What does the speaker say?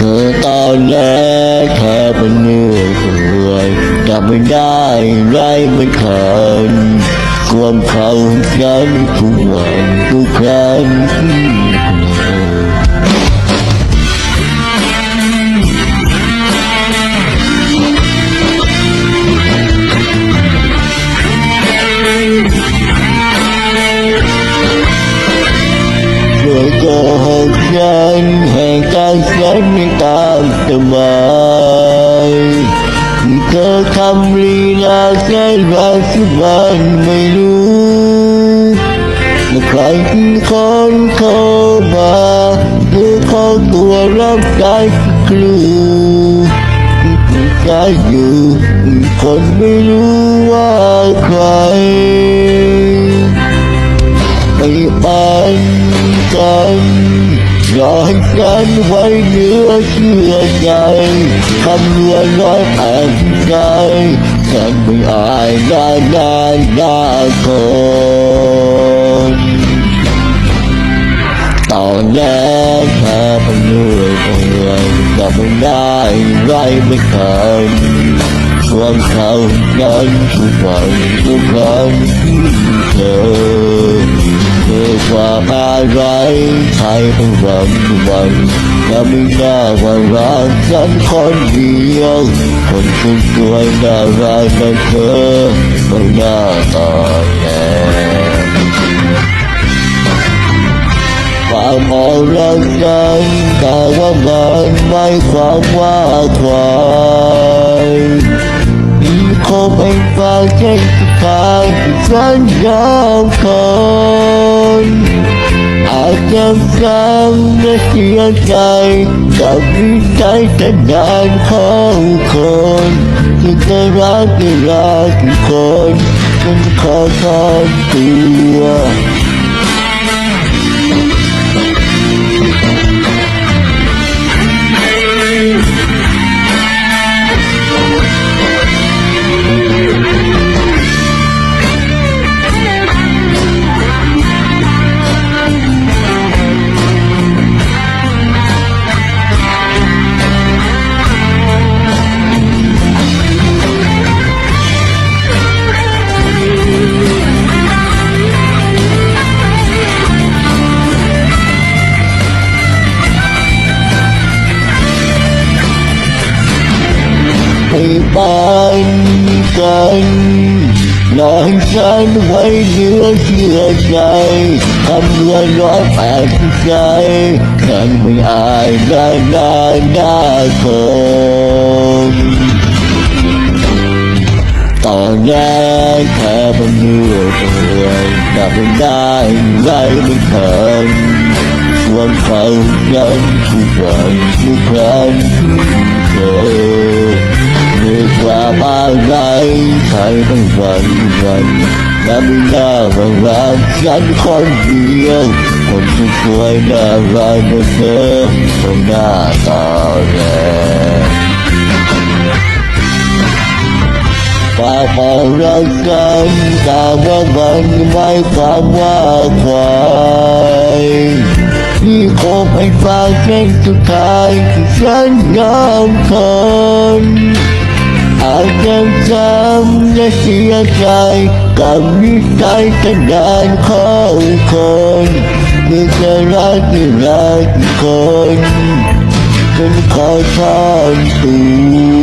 เธอตอนแรกแค่เป็นเนื้อเปื่อยจำไม่ได้ไรไม่คันความเขาฉันทุกวันทุกครั้งามทำไมเธอทำลีลาแค่รักที่มันไม่รู้ใครที่คนเข้ามาเธอเข้าตัวรับได้คลือใจอยู่คนไม่รู้ว่าใคร อให้ฉันไว้เนื้อเชื่อใจคำนวณร้อยแปดใจฉันไม่อายนานนานหน้าคนตอนแรกแค่เป็นเรื่อยเปื่อยจะไม่ได้ไรไม่เคยความเขานั้นทุกวันทุกครั้งที่เจอ เธอความอะไรใครต้องรักวันและไม่น่าว่ารักฉันคนเดียวคนคนสวยน่ารักแต่เธอไม่น่าตอนแลความอ่อนรักฉันแต่ว่ามันไม่ความว่าความ คงเป็นฟ้าเช่นสุดท้างฉันยอมคนอาจจะซ้ำและเสียใจกับวิสัยแต่นานของคนที่จะรักได้รักกี่คนจนขอทอนตัว ปันกันนอนฉันไว้เหลือเชื่อใจคำเงินร้อยแปดใจฉันไม่อายได้ได้ได้คนตอนแรกแค่เป็นเนื้อเปื่อยแต่ไม่ได้ไรไม่เคยส่วนเขานั้นทุกวันทุกครั้ ใครต้องวันวันและไม่น่าว่ารักฉันคนเดียวคนที่สวยน่ารักเหมือนเธอคงหน้าตาแรงว่าพรักกันต่ว่ามันไม่ความว่าใควายที่คงเป็นฟ้าเส้นสุดท้ายที่ฉันยอมทนาจจะจำและเสียใจกับนิสัยกระดานของคนเมื่อจะรักที่รักคนจนขอทานตัว